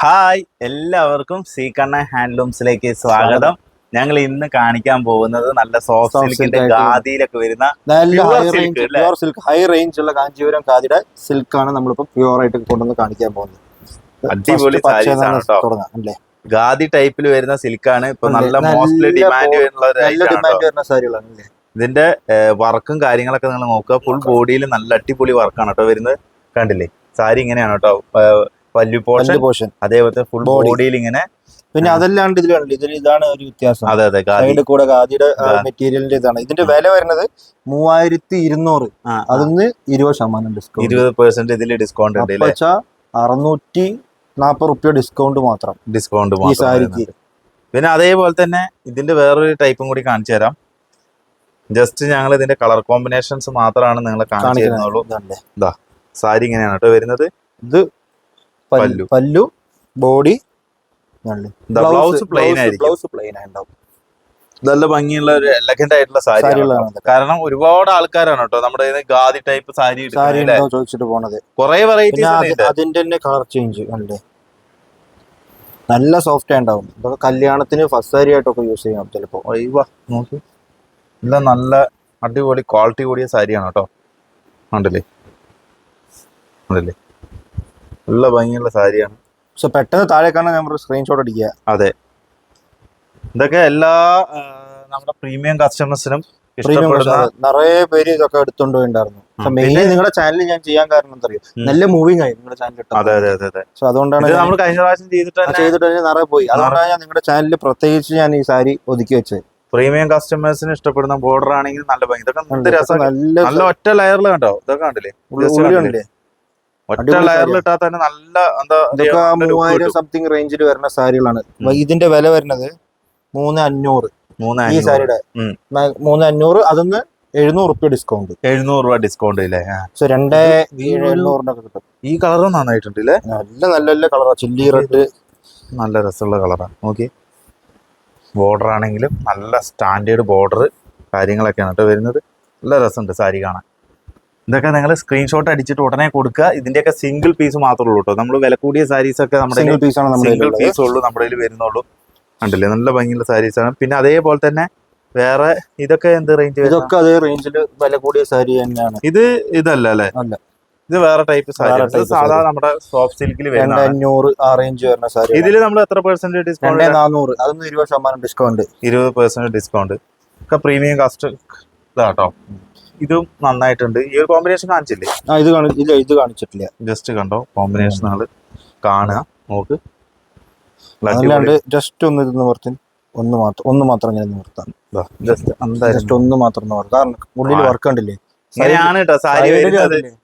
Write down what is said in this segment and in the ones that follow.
Hi എല്ലാവർക്കും സീക്കണ്ണ ഹാൻഡ്ലൂംസിലേക്ക് സ്വാഗതം. ഞങ്ങൾ ഇന്ന് കാണിക്കാൻ പോകുന്നത് നല്ല സോഫ്റ്റ് സിൽക്കിന്റെ silk ഗാദിയിലൊക്കെ വരുന്ന പ്യുവർ സിൽക്ക് ഹൈ റേഞ്ച് ഉള്ള കാഞ്ചീപുരം ഖാദിയുടെ സിൽക്കാണ് നമ്മളിപ്പോ പ്യുവർ ആയിട്ട് കൊണ്ടുവന്ന് കാണിക്കാൻ പോകുന്നത്. അടിപൊളി തുടങ്ങാം ഗാദി ടൈപ്പിൽ വരുന്ന സിൽക്കാണ്. ഇപ്പൊ നല്ല മോസ്റ്റ്ലി ഡിമാൻഡ് വരുന്ന. സാരികളാണ് ഇതിന്റെ വർക്കും കാര്യങ്ങളൊക്കെ നിങ്ങൾ നോക്കുക. ഫുൾ ബോഡിയിൽ നല്ല അടിപൊളി വർക്കാണ് കേട്ടോ വരുന്നത്. കണ്ടില്ലേ? സാരി ഇങ്ങനെയാണ് കേട്ടോ. പല്ലു പോഷൻ അതേപോലെ ഫുൾ. ബോഡിയിൽ ഇങ്ങനെ പിന്നെ അതല്ലാണ്ട് ഇതിൽ കണ്ടില്ല ഇതിൽ ഇതാണ് ഒരു വ്യത്യാസം. അതെ അതെ സൈഡ് കൂടെ ഖാദിയുടെ മെറ്റീരിയലിന്റെ ഇതാണ്. ഇതിന്റെ വില വരുന്നത് മൂവായിരത്തി ഇരുന്നൂറ് അതിന് ഇരുപത് ശതമാനം ഡിസ്കൗണ്ട് ഇരുപത് പെർസെന്റ് ഇതിൽ ഡിസ്കൗണ്ട് ഉണ്ട് അപ്പൊ വെച്ചാ അറുന്നൂറ്റി നാപ്പത് റുപ്യ ഡിസ്കൗണ്ട് മാത്രം. ഡിസ്കൗണ്ട് ഈ സാരിക്ക്. പിന്നെ അതേപോലെ തന്നെ ഇതിന്റെ വേറൊരു ടൈപ്പും കൂടി കാണിച്ചു തരാം. ജസ്റ്റ് ഞങ്ങൾ ഇതിന്റെ കളർ കോമ്പിനേഷൻസ് മാത്രമാണ് നിങ്ങളെ കാണിച്ചു തരുന്നുള്ളൂ. സാരി ഇങ്ങനെയാണ് കേട്ടോ വരുന്നത്. ഇത് pallu. Pallu body blouse plain ആയിരിക്കും. ബ്ലൗസ് പ്ലെയിൻ ആയിട്ടുണ്ടാവും നല്ല ഭംഗിയുള്ള ഒരു എലഗന്റ് ആയിട്ടുള്ള സാരി സാരികളാണ് കാരണം ഒരുപാട് ആൾക്കാരാണ് കേട്ടോ നമ്മുടെ ഗാദി ടൈപ്പ് സാരി സാരി ഉണ്ടോ ചോദിച്ചിട്ട് പോണത്. കുറെ വെറൈറ്റി ഉണ്ട് അതിന്റെ തന്നെ കളർ ചേഞ്ച് അല്ലേ നല്ല സോഫ്റ്റ് ഉണ്ടാവും ഇതൊക്കെ കല്യാണത്തിന് ഫസ്റ്റ് സാരി ആയിട്ടൊക്കെ യൂസ് ചെയ്യാം ചിലപ്പോ. നല്ല നോക്ക്. ഇല്ല നല്ല അടിപൊളി ക്വാളിറ്റി കൂടിയ സാരിയാണ് കേട്ടോ. ഉണ്ടല്ലേ ഉണ്ടല്ലേ നല്ല ഭംഗിയുള്ള സാരിയാണ്. പക്ഷെ പെട്ടെന്ന് താഴെ കാണാൻ നമ്മൾ സ്ക്രീൻഷോട്ട് അടിക്കുക. അതെ. ഇതൊക്കെ എല്ലാ നമ്മുടെ പ്രീമിയം കസ്റ്റമേഴ്സിനും നിറയെ പേര് ഇതൊക്കെ എടുത്തോണ്ട് പോയിണ്ടായിരുന്നു. നിങ്ങളുടെ ചാനൽ ഞാൻ ചെയ്യാൻ കാരണം എന്തറിയോ. നല്ല മൂവിങ് ആയി നിങ്ങളുടെ ചാനൽ അതെ അതെ അതെ അതെ. സോ അതുകൊണ്ടാണ് നമ്മൾ കഴിഞ്ഞ പ്രാവശ്യം ചെയ്തിട്ട് നിറയെ പോയി. അതുകൊണ്ടാണ് ഞാൻ നിങ്ങളുടെ ചാനലിൽ പ്രത്യേകിച്ച് ഞാൻ ഈ സാരി ഒതുക്കി വെച്ചത്. പ്രീമിയം കസ്റ്റമേഴ്സിന് ഇഷ്ടപ്പെടുന്ന ബോർഡർ ആണെങ്കിൽ നല്ല ഭംഗി. ഇതൊക്കെ നല്ല രസം നല്ല ഒറ്റ ലെയറിൽ കണ്ടോ? ഇതൊക്കെ കണ്ടില്ലേ? ഒറ്റ ലെയറിൽ ഇട്ടാൽ തന്നെ നല്ല എന്താ മൂവായിരം സംതിങ് റേഞ്ചിൽ വരുന്ന സാരികളാണ്. ഇതിന്റെ വില വരുന്നത് മൂന്ന് അഞ്ഞൂറ്. ഈ. സാരിയുടെ മൂന്ന് അഞ്ഞൂറ് അതൊന്ന് എഴുന്നൂറ് റുപ്യ ഡിസ്കൗണ്ട് എഴുന്നൂറ് രൂപ ഡിസ്കൗണ്ട് ഇല്ലേ? സോ രണ്ടേ എഴുന്നൂറിന്റെ കിട്ടും. ഈ കളർ നന്നായിട്ടുണ്ട് ഇല്ലേ? നല്ല നല്ല നല്ല കളറാ ചില്ലി റെഡ് നല്ല രസമുള്ള കളറാണ് നോക്കി. ബോർഡർ ആണെങ്കിലും നല്ല സ്റ്റാൻഡേർഡ് ബോർഡർ കാര്യങ്ങളൊക്കെയാണ് കേട്ടോ വരുന്നത്. നല്ല രസമുണ്ട് സാരി കാണാൻ. ഇതൊക്കെ നിങ്ങൾ സ്ക്രീൻഷോട്ട് അടിച്ചിട്ട് ഉടനെ കൊടുക്കുക. ഇതിന്റെയൊക്കെ സിംഗിൾ പീസ് മാത്രമേ ഉള്ളൂ കേട്ടോ. നമ്മൾ വില കൂടിയ സാരീസ് ഒക്കെ നമ്മുടെ സിംഗിൾ പീസ് ആണ് സിംഗിൾ. പീസ് ഉള്ളൂ നമ്മുടെ കയ്യിൽ വരുന്നുള്ളൂ. കണ്ടില്ലേ? നല്ല ഭംഗിയുള്ള സാരീസ് ആണ്. പിന്നെ അതേപോലെ തന്നെ വേറെ ഇതൊക്കെ എന്ത് റേഞ്ച് ഇതൊക്കെ അതേ റേഞ്ചിൽ വില കൂടിയ സാരി തന്നെയാണ്. ഇത് ഇതല്ല അല്ലേ. ഇത് വേറെ ടൈപ്പ് സാരി സാധാ. നമ്മുടെ സോഫ്റ്റ് സിൽക്കിൽ വരുന്ന അഞ്ഞൂറ് ആ റേഞ്ച് വരുന്ന സാരി ഇതിൽ നമ്മൾ എത്ര പെർസെന്റ് ഡിസ്കൗണ്ട് നാനൂറ് അതൊന്നും ഇരുപത് ശതമാനം ഡിസ്കൗണ്ട് ഇരുപത് പെർസെന്റ് ഡിസ്കൗണ്ട് ഒക്കെ പ്രീമിയം കാസ്റ്റ് ഇതാട്ടോ ഇതും നന്നായിട്ടുണ്ട്. ഈ ഒരു കോമ്പിനേഷൻ കാണിച്ചില്ലേ? ആ ഇത് കാണിച്ചില്ല ഇല്ല ഇത് കാണിച്ചിട്ടില്ല. ജസ്റ്റ് കണ്ടോ? കോമ്പിനേഷൻ കാണുക. നോക്ക്. അല്ലാണ്ട് ജസ്റ്റ് ഒന്ന് ഇത് നിവർത്തി ഒന്ന് മാത്രം ഒന്ന് മാത്രം ഇങ്ങനെ നിവർത്താം ജസ്റ്റ് ജസ്റ്റ് ഒന്ന് മാത്രം കാരണം ഉള്ളിൽ വർക്ക് കണ്ടില്ലേ? ഇങ്ങനെയാണ് കേട്ടോ സാരി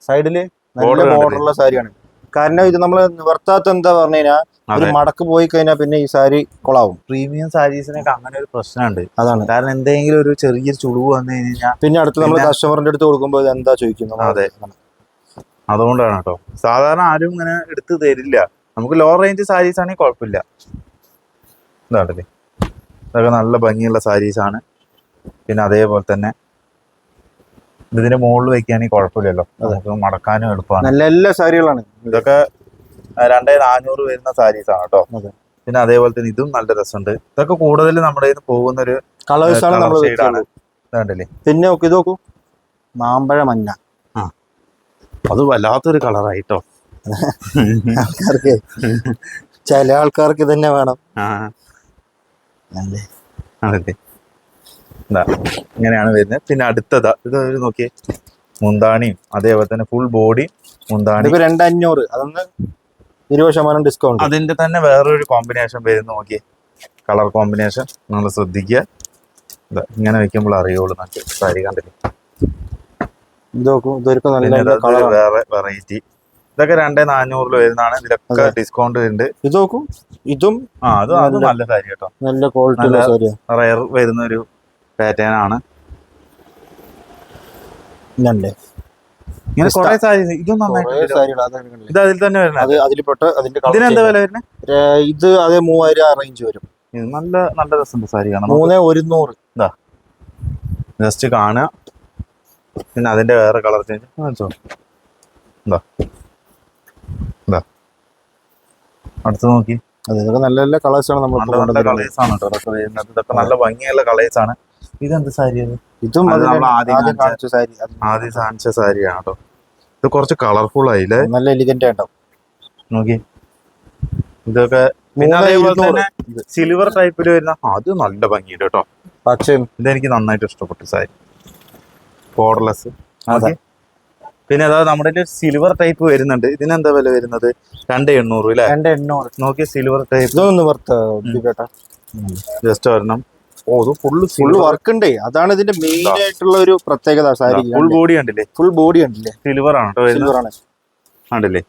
സൈഡിൽ നല്ല ബോർഡർ ബോർഡറുള്ള സാരിയാണ്. കാരണം ഇത് നമ്മൾ നിവർത്താത്ത എന്താ പറഞ്ഞു കഴിഞ്ഞാൽ ഒരു മടക്ക് പോയി കഴിഞ്ഞാൽ പിന്നെ ഈ സാരി കൊളാവും. പ്രീമിയം സാരീസിനൊക്കെ അങ്ങനെ ഒരു പ്രശ്നമുണ്ട്. അതാണ്. കാരണം എന്തെങ്കിലും ഒരു ചെറിയൊരു ചുളിവ് വന്നു കഴിഞ്ഞാൽ പിന്നെ അടുത്ത് നമ്മൾ കസ്റ്റമറിന്റെ അടുത്ത് കൊടുക്കുമ്പോൾ ഇത് എന്താ ചോദിക്കുന്നത്? അതെ. അതുകൊണ്ടാണ് കേട്ടോ. സാധാരണ ആരും ഇങ്ങനെ എടുത്ത് തരില്ല. നമുക്ക് ലോ റേഞ്ച് സാരീസ് ആണെങ്കിൽ കുഴപ്പമില്ല. ഇതാണല്ലേ. ഇതൊക്കെ നല്ല ഭംഗിയുള്ള സാരീസ് ആണ്. പിന്നെ അതേപോലെ തന്നെ ഇതിന്റെ മുകളിൽ വെക്കുകയാണെങ്കിൽ കുഴപ്പമില്ലല്ലോ. നമുക്ക് മടക്കാനും എളുപ്പമാണ്. നല്ല എല്ലാ സാരികളാണ്. ഇതൊക്കെ രണ്ടേ നാനൂറ് വരുന്ന സാരീസ് ആണ് കേട്ടോ. പിന്നെ അതേപോലെ തന്നെ ഇതും നല്ല രസമുണ്ട്. ഇതൊക്കെ കൂടുതൽ നമ്മുടെ പോകുന്ന ഒരു ഇതുണ്ടല്ലേ പിന്നെ നോക്ക് ഇത് നോക്കൂ. മാമ്പഴ മഞ്ഞ. അത് വല്ലാത്തൊരു കളറായിട്ടോ ആൾക്കാർക്ക് ചില ആൾക്കാർക്ക് തന്നെ വേണം. അതെ. ഇങ്ങനെയാണ് വരുന്നത്. പിന്നെ അടുത്തത് ഇത് ഒരു നോക്കിയേ മുന്താണിയും അതേപോലെ തന്നെ ഫുൾ ബോഡി മുന്താണി. രണ്ടഞ്ഞൂറ് അതൊന്ന് ഇരുപത് ശതമാനം ഡിസ്കൗണ്ട് അതിന്റെ തന്നെ വേറൊരു കോമ്പിനേഷൻ വരുന്നു നോക്കിയേ. കളർ കോമ്പിനേഷൻ നിങ്ങൾ ശ്രദ്ധിക്കുക. ഇങ്ങനെ വെക്കുമ്പോൾ അറിയുള്ളൂ നമുക്ക് സാരി കണ്ടില്ല? വേറെ വെറൈറ്റി ഇതൊക്കെ രണ്ടേ നാനൂറിൽ വരുന്നതാണ്. ഇതിലൊക്കെ. ഡിസ്കൗണ്ട് ഉണ്ട്. ഇത് നോക്കൂ ഇതും ആ അത് അത് നല്ല- സാരി കേട്ടോ. നല്ല ക്വാളിറ്റി റയർ വരുന്ന ഒരു പാറ്റേൺ ആണ് ഇങ്ങനെ കുറെ സാരി ഇതും നന്നായിട്ട്? ഇത് അതിൽ തന്നെ വരുന്നത്. അതിന്റെ ഇതിനെന്താ വില. ഇത് അതേ മൂവായിരം ആ റേഞ്ച് വരും. ഇത് നല്ല നല്ല രസമുണ്ട് സാരി കാണാൻ. മൂന്ന് ഒരുന്നൂറ്. ജസ്റ്റ് കാണുക. പിന്നെ അതിന്റെ വേറെ കളർ ചേഞ്ച് എന്താ എന്താ അടുത്ത് നോക്കി. അതെ ഇതൊക്കെ നല്ല നല്ല കളേഴ്സ് ആണ് നമ്മൾ നല്ല നല്ല കളേഴ്സ് ആണ് കേട്ടോ. ഇതൊക്കെ നല്ല ഭംഗിയുള്ള കളേഴ്സ് ആണ്. ഇതെന്ത് സാരിയാണ്? ഇതും ആദ്യം കാണിച്ച സാരി. ആദ്യം കാണിച്ച സാരിയാണ് കേട്ടോ ഇത് കുറച്ച് കളർഫുൾ ആയില്ലേ? നല്ല എലിഗന്റ് ആയിട്ടാവും. നോക്കി. ഇതൊക്കെ പിന്നെ അതേപോലെ തന്നെ സിൽവർ ടൈപ്പിൽ വരുന്ന അത് നല്ല ഭംഗിയുണ്ട് കേട്ടോ. പച്ചയും. ഇതെനിക്ക് നന്നായിട്ട് ഇഷ്ടപ്പെട്ടു സാരി. ബോർഡർലെസ്. പിന്നെ അതാ നമ്മുടെ സിൽവർ ടൈപ്പ് വരുന്നുണ്ട്. ഇതിനെന്താ വില വരുന്നത്? രണ്ട് എണ്ണൂറ് അല്ലേ? രണ്ട് എണ്ണൂറ്. നോക്കിയ സിൽവർ ടൈപ്പ് ഇതൊന്ന് വർത്ത് കേട്ടോ ജസ്റ്റ് ഒരെണ്ണം. ഓ ഇത് ഫുള്ള് ഫുള്ള് വർക്ക് ഉണ്ട്. അതാണ് ഇതിന്റെ മെയിൻ ആയിട്ടുള്ള ഒരു പ്രത്യേകത സാരി ഫുൾ ബോഡി കണ്ടില്ലേ? ഫുൾ ബോഡി ഉണ്ടല്ലേ സിൽവർ ആണ്. സിൽവർ ആണ്. കണ്ടില്ലേ?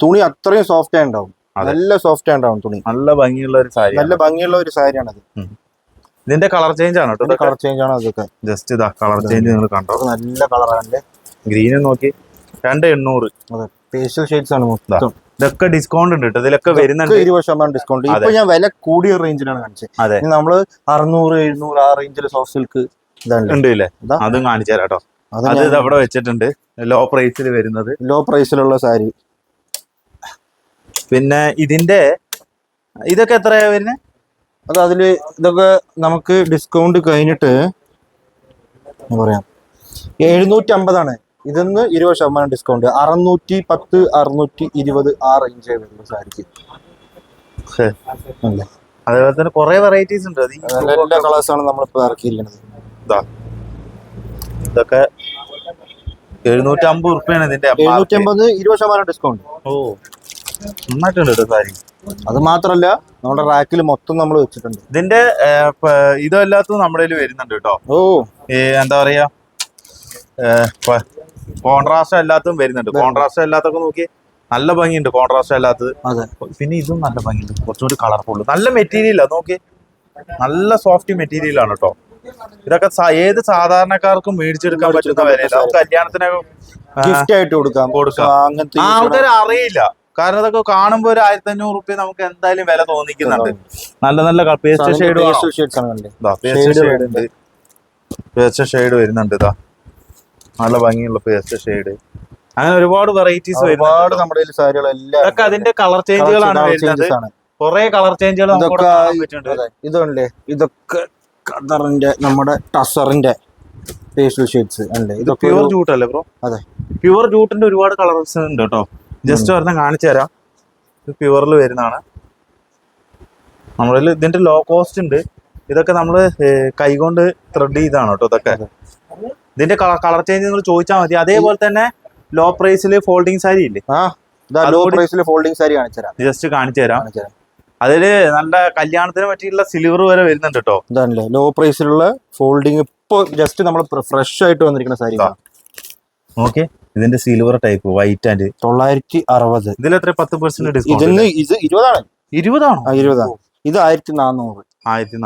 തുണി അത്രയും സോഫ്റ്റ് ഉണ്ടാവും. നല്ല സോഫ്റ്റ് ഉണ്ടാവും തുണി. നല്ല ഭംഗിയുള്ള ഒരു സാരി നല്ല ഭംഗിയുള്ള ഒരു സാരിയാണ് അത് ഇതിന്റെ കളർ ചേഞ്ച് ആണ് കേട്ടോ കളർ ചേഞ്ച് ആണ് അതൊക്കെ. ജസ്റ്റ് ഇതാ കളർ ചേഞ്ച് നിങ്ങൾ കണ്ടോ? നല്ല കളറാണ് ഗ്രീൻ നോക്കി. രണ്ട് എണ്ണൂറ്. അതെ. പേസ്റ്റൽ ഷെയ്ഡ്സ് ആണ് മൊത്തം. ഇതൊക്കെ ഡിസ്കൗണ്ട് ഉണ്ട് കേട്ടോ ഇതിലൊക്കെ വരുന്നുണ്ട്. ഇരുപത് ശതമാനം ഡിസ്കൗണ്ട് ഇപ്പൊ ഞാൻ വില കൂടിയ റേഞ്ചിലാണ് കാണിച്ചത് നമ്മൾ അറുന്നൂറ് എഴുന്നൂറ് ആ റേഞ്ചിൽ സോഫ്റ്റ് സിൽക്ക് ഉണ്ട് ഇല്ലേ. അതും കാണിച്ചു തരാം കേട്ടോ അത് അവിടെ വെച്ചിട്ടുണ്ട്. ലോ പ്രൈസിൽ വരുന്നത് ലോ പ്രൈസിലുള്ള സാരി. പിന്നെ ഇതിന്റെ ഇതൊക്കെ എത്രയാ വരുന്നത് അത് അതിൽ ഇതൊക്കെ നമുക്ക് ഡിസ്കൗണ്ട് കഴിഞ്ഞിട്ട് എന്താ പറയാം. എഴുന്നൂറ്റി അമ്പതാണ് ഇതിന്ന് ഇരുപത് ശതമാനം ഡിസ്കൗണ്ട് അറുന്നൂറ്റി പത്ത് അറുന്നൂറ്റി ഇരുപത് ആ റേഞ്ച് വരുന്ന സാരിക്ക്. അതേപോലെ തന്നെ കുറെ വെറൈറ്റീസ് ഉണ്ട്. എല്ലാ കളേഴ്സ് ആണ് നമ്മളിപ്പോ ഇറക്കിയിരിക്കുന്നത്. ഇതാ. ഇതൊക്കെ എഴുന്നൂറ്റി അമ്പത് റുപ്യാണ് ഇതിന്റെ എഴുന്നൂറ്റി അമ്പത് ഇരുപത് ശതമാനം ഡിസ്കൗണ്ട് ഓ. നന്നായിട്ടുണ്ട് കേട്ടോ സാരി. അത് മാത്രല്ല നമ്മുടെ റാക്കിൽ മൊത്തം നമ്മൾ വെച്ചിട്ടുണ്ട്. ഇതിന്റെ ഇതല്ലാത്തത് നമ്മുടെ വരുന്നുണ്ട് കേട്ടോ ഓ. എന്താ പറയാ കോൺട്രാസ്റ്റ് അല്ലാത്തതും വരുന്നുണ്ട്. കോൺട്രാസ്റ്റ് അല്ലാത്തൊക്കെ നോക്കി നല്ല ഭംഗിയുണ്ട് കോൺട്രാസ്റ്റ് അല്ലാത്തത്. പിന്നെ ഇതും നല്ല ഭംഗിയുണ്ട്. കുറച്ചുകൂടി കളർഫുൾ നല്ല മെറ്റീരിയലാണ് നോക്കി നല്ല സോഫ്റ്റ് മെറ്റീരിയൽ ആണ് കേട്ടോ ഇതൊക്കെ ഏത് സാധാരണക്കാർക്കും മേടിച്ചെടുക്കാൻ പറ്റുന്ന വിലയില്ല. കല്യാണത്തിന് ഗിഫ്റ്റ് ആയിട്ട് കൊടുക്കാം. കൊടുക്കാം. അങ്ങനത്തെ ആൾക്കാർ അറിയില്ല. കാരണം ഇതൊക്കെ കാണുമ്പോ ഒരു ആയിരത്തി അഞ്ഞൂറ് റുപ്യ നമുക്ക് എന്തായാലും വില തോന്നിക്കുന്നുണ്ട്. നല്ല നല്ല പേസ്റ്റ് ഷെയ്ഡ് പേസ്റ്റ് ഷെയ്ഡ് വരുന്നുണ്ട്. ഇതാ നല്ല ഭംഗിയുള്ള പേസ്റ്റ് ഷെയ്ഡ്. അങ്ങനെ ഒരുപാട് വെറൈറ്റീസ് ഒരുപാട് നമ്മുടെ സാരികളെല്ലാം ഇതൊക്കെ അതിന്റെ കളർ ചേഞ്ചുകളാണ് വരുന്നത്. കുറെ കളർ ചേഞ്ചുകൾ നമുക്ക് ഇതൊക്കെ ഖദറിന്റെ നമ്മുടെ ടസറിന്റെ പേസ്റ്റൽ ഷെയ്ഡ്സ് അല്ലേ? ഇത് പ്യുവർ ജൂട്ട് അല്ലേ ബ്രോ അതെ. പ്യുവർ ജൂട്ടിന്റെ ഒരുപാട് കളേഴ്സ് ഉണ്ട് കേട്ടോ. ജസ്റ്റ് ഒരെണ്ണം കാണിച്ചു തരാം. ഇത് പ്യുവറിൽ വരുന്നതാണ്. നമ്മളിൽ ഇതിന്റെ ലോ കോസ്റ്റ് ഉണ്ട്. ഇതൊക്കെ നമ്മൾ കൈകൊണ്ട് ത്രെഡ് ചെയ്താണ് കേട്ടോ ഇതൊക്കെ. ഇതിന്റെ കളർ ചേഞ്ച് നിങ്ങൾ ചോദിച്ചാൽ മതി. അതേപോലെ തന്നെ ലോ പ്രൈസിൽ ഫോൾഡിങ് സാരി ഇല്ലേ ലോ പ്രൈസിൽ ഫോൾഡിങ് സാരി കാണിച്ചുതരാം ജസ്റ്റ് കാണിച്ചു തരാം. അതിൽ നല്ല കല്യാണത്തിന് പറ്റിയുള്ള സിൽവർ വരെ വരുന്നുണ്ട് കേട്ടോ ഇതാണല്ലേ ലോ പ്രൈസിലുള്ള ഫോൾഡിങ് ഇപ്പൊ ജസ്റ്റ് നമ്മൾ ഫ്രഷ് ആയിട്ട് വന്നിരിക്കുന്ന സാരി. ഓക്കെ ഇതിന്റെ സിൽവർ ടൈപ്പ് വൈറ്റ് ആൻഡ് തൊള്ളായിരത്തി അറുപത്. ഇതിൽ എത്ര? പത്ത് പെർസെന്റ് ഡിസ്കൗണ്ട് ഇത് ഇരുപതാണ്. ഇരുപതാണോ? ഇരുപതാണ്. ഇത് ആയിരത്തി നാനൂറ്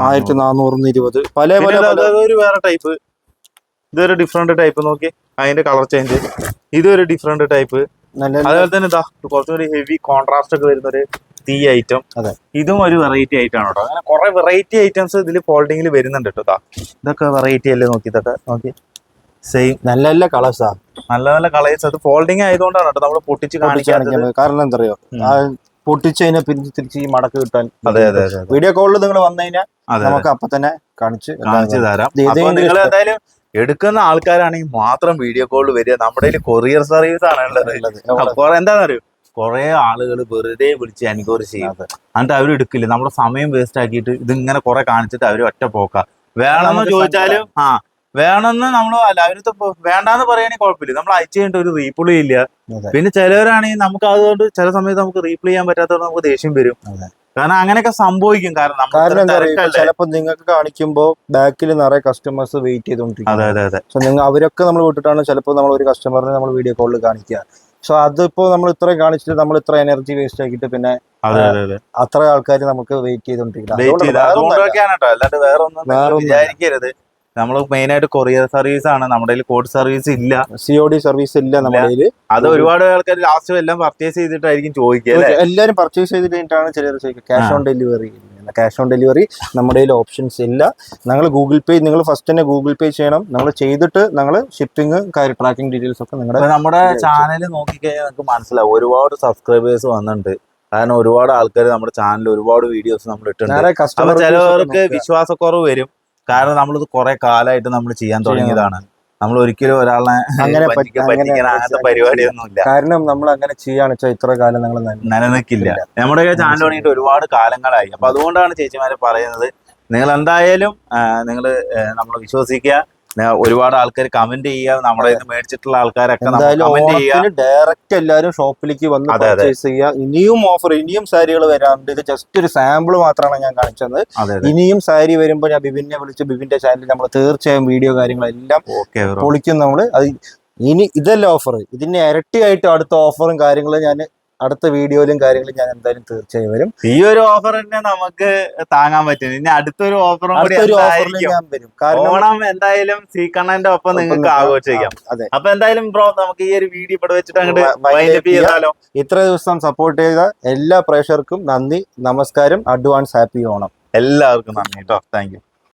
ആയിരത്തി നാനൂറിന് ഇരുപത്. പല പല ഒരു വേറെ ടൈപ്പ് ഇതൊരു ഡിഫറെന്റ് ടൈപ്പ് നോക്കി. അതിന്റെ കളർ ചേഞ്ച് ഇതൊരു ഡിഫറെന്റ് ടൈപ്പ് അതുപോലെ തന്നെ ഇതാ കുറച്ചുകൂടി ഹെവി കോൺട്രാസ്റ്റ് ഒക്കെ വരുന്ന ഒരു തീ ഐറ്റം അതെ. ഇതും ഒരു വെറൈറ്റി ആയിട്ടാണ് കേട്ടോ അങ്ങനെ കുറെ വെറൈറ്റി ഐറ്റംസ് ഇതിൽ ഫോൾഡിങ്ങിൽ വരുന്നുണ്ട് കേട്ടോ. ഇതൊക്കെ വെറൈറ്റി അല്ലേ നോക്കി ഇതൊക്കെ നോക്കി. സെയിം നല്ല നല്ല കളേഴ്സാ നല്ല നല്ല കളേഴ്സ് അത് ഫോൾഡിങ് ആയതുകൊണ്ടാണ് കേട്ടോ നമ്മൾ പൊട്ടിച്ച് കാണിക്കാൻ കാരണം എന്താ അറിയോ പൊട്ടിച്ച് കഴിഞ്ഞാൽ തിരിച്ച് തിരിച്ച് ഈ മടക്ക് കിട്ടാൻ അതെ അതെ വീഡിയോ കോളിൽ നിങ്ങൾ വന്നു കഴിഞ്ഞാൽ നമുക്ക് അപ്പൊ തന്നെ കാണിച്ച് കാണിച്ചു തരാം. നിങ്ങൾ എന്തായാലും എടുക്കുന്ന ആൾക്കാരാണെങ്കിൽ മാത്രം വീഡിയോ കോൾ വരിക. നമ്മുടെ കയ്യിൽ കൊറിയർ സർവീസ് ആണ് ഉള്ളത്. കുറെ എന്താണെന്ന് അറിയോ കൊറേ ആളുകൾ വെറുതെ വിളിച്ച് എൻക്വയറി ചെയ്യും. അതെ. എന്നിട്ട് അവർ എടുക്കില്ല. നമ്മുടെ സമയം വേസ്റ്റ് ആക്കിയിട്ട് ഇതിങ്ങനെ കുറെ കാണിച്ചിട്ട് അവർ ഒറ്റ പോക്ക. വേണമെന്ന് ചോദിച്ചാലും ആ വേണമെന്ന് നമ്മൾ അല്ല അവരത്തെ വേണ്ടാന്ന് പറയുകയാണെങ്കിൽ കുഴപ്പമില്ല. നമ്മൾ അയച്ചു കഴിഞ്ഞിട്ട് ഒരു റീപ്ലൈ ഇല്ല. പിന്നെ ചിലവരാണെങ്കിൽ നമുക്ക് അതുകൊണ്ട് ചില സമയത്ത് നമുക്ക് റീപ്ലൈ ചെയ്യാൻ പറ്റാത്തതുകൊണ്ട് നമുക്ക് ദേഷ്യം വരും. കാരണം അങ്ങനെയൊക്കെ സംഭവിക്കും. കാരണം കാരണം ഇത്ര എന്താ പറയുക തിരക്കല്ലേ. ചിലപ്പോ നിങ്ങൾക്ക് കാണിക്കുമ്പോ ബാക്കിൽ നിറയെ കസ്റ്റമേഴ്സ് വെയിറ്റ് ചെയ്തോണ്ടിരിക്കും അതെ അതെ അതെ. സോ നിങ്ങൾ അവരൊക്കെ നമ്മൾ വിട്ടിട്ടാണ് ചിലപ്പോൾ നമ്മൾ ഒരു കസ്റ്റമറിനെ നമ്മൾ വീഡിയോ കോളിൽ കാണിക്കുക. സോ അതിപ്പോ നമ്മൾ ഇത്രയും കാണിച്ചിട്ട് നമ്മൾ ഇത്ര എനർജി വേസ്റ്റ് ആക്കിയിട്ട് പിന്നെ അതെ അതെ അതെ. അത്ര ആൾക്കാർ നമുക്ക് വെയിറ്റ് ചെയ്തോണ്ടിരിക്കുന്നത് നമ്മൾ മെയിൻ ആയിട്ട് കൊറിയർ സർവീസ് ആണ്. നമ്മുടെ കോഡ് സർവീസ് ഇല്ല. സി ഒ ഡി സർവീസ് ഇല്ല നമ്മുടെ അത് ഒരുപാട് ആൾക്കാർ ലാസ്റ്റ് എല്ലാം പർച്ചേസ് ചെയ്തിട്ടായിരിക്കും ചോദിക്കുക എല്ലാരും പർച്ചേസ് ചെയ്ത് കഴിഞ്ഞിട്ടാണ് ചിലർ ചോദിക്കുക cash on delivery cash on delivery നമ്മുടെ കയ്യിൽ ഓപ്ഷൻസ് ഇല്ല. നിങ്ങൾ ഗൂഗിൾ പേ നിങ്ങൾ ഫസ്റ്റ് തന്നെ ഗൂഗിൾ പേ ചെയ്യണം. നമ്മൾ ചെയ്തിട്ട് നിങ്ങൾ ഷിപ്പിംഗ് കാര്യം ട്രാക്കിംഗ് ഡീറ്റെയിൽസ് ഒക്കെ നിങ്ങളുടെ നമ്മുടെ ചാനൽ നോക്കിക്കഴിഞ്ഞാൽ നിങ്ങൾക്ക് മനസ്സിലാവും. ഒരുപാട് സബ്സ്ക്രൈബേഴ്സ് വന്നിട്ടുണ്ട്. കാരണം ഒരുപാട് ആൾക്കാർ നമ്മുടെ ചാനലിൽ ഒരുപാട് വീഡിയോസ് നമ്മൾ ഇട്ടിട്ടുണ്ട്. ചിലവർക്ക് വിശ്വാസക്കുറവ് വരും. കാരണം നമ്മളിത് കുറെ കാലമായിട്ട് നമ്മൾ ചെയ്യാൻ തുടങ്ങിയതാണ്. നമ്മൾ ഒരിക്കലും ഒരാളെ അങ്ങനെ അങ്ങനത്തെ കാരണം നമ്മൾ അങ്ങനെ ചെയ്യാന്ന് വെച്ചാൽ ഇത്ര കാലം ഞങ്ങൾ നിലനിൽക്കില്ല നമ്മുടെ ചാനൽ തുടങ്ങിയിട്ട് ഒരുപാട് കാലങ്ങളായി. അപ്പൊ അതുകൊണ്ടാണ് ചേച്ചിമാരെ പറയുന്നത് നിങ്ങൾ എന്തായാലും നിങ്ങൾ നമ്മൾ വിശ്വസിക്കുക ഒരുപാട് ആൾക്കാർ കമന്റ് ചെയ്യുക നമ്മളെ മേടിച്ചിട്ടുള്ള ആൾക്കാരൊക്കെ ഡയറക്റ്റ് എല്ലാവരും ഷോപ്പിലേക്ക് വന്ന്. പർച്ചേസ് ചെയ്യുക. ഇനിയും ഓഫർ ഇനിയും സാരികൾ വരാറുണ്ട്. ഇത് ജസ്റ്റ് ഒരു സാമ്പിൾ മാത്രമാണ് ഞാൻ കാണിച്ചത്. ഇനിയും സാരി വരുമ്പോൾ ഞാൻ ബിബിനെ വിളിച്ച് ബിബിന്റെ ചാനലിൽ നമ്മൾ തീർച്ചയായും വീഡിയോ കാര്യങ്ങളെല്ലാം പൊളിക്കും നമ്മൾ. അത് ഇനി ഇതല്ല ഓഫർ ഇതിന്റെ ഇരട്ടിയായിട്ട് അടുത്ത ഓഫറും കാര്യങ്ങളും ഞാൻ അടുത്ത വീഡിയോയിലും കാര്യങ്ങളും ഞാൻ എന്തായാലും തീർച്ചയായും വരും. ഈ ഒരു ഓഫർ തന്നെ നമുക്ക് താങ്ങാൻ പറ്റും. ഇനി അടുത്തൊരു ഓഫറും അടുത്തൊരു ഓഫറിൽ ഞാൻ വരും. കാരണം എന്തായാലും സീക്കണ്ണന്റെ ഒപ്പം നിങ്ങൾക്ക് ആഘോഷിക്കാം. അതെ. അപ്പൊ എന്തായാലും ബ്രോ നമുക്ക് ഈ ഒരു വീഡിയോ ഇവിടെ വെച്ചിട്ട് അങ്ങോട്ട് ഇത്ര ദിവസം സപ്പോർട്ട് ചെയ്ത എല്ലാ പ്രേക്ഷകർക്കും നന്ദി നമസ്കാരം അഡ്വാൻസ് ഹാപ്പി ഓണം. എല്ലാവർക്കും നന്ദി കേട്ടോ താങ്ക്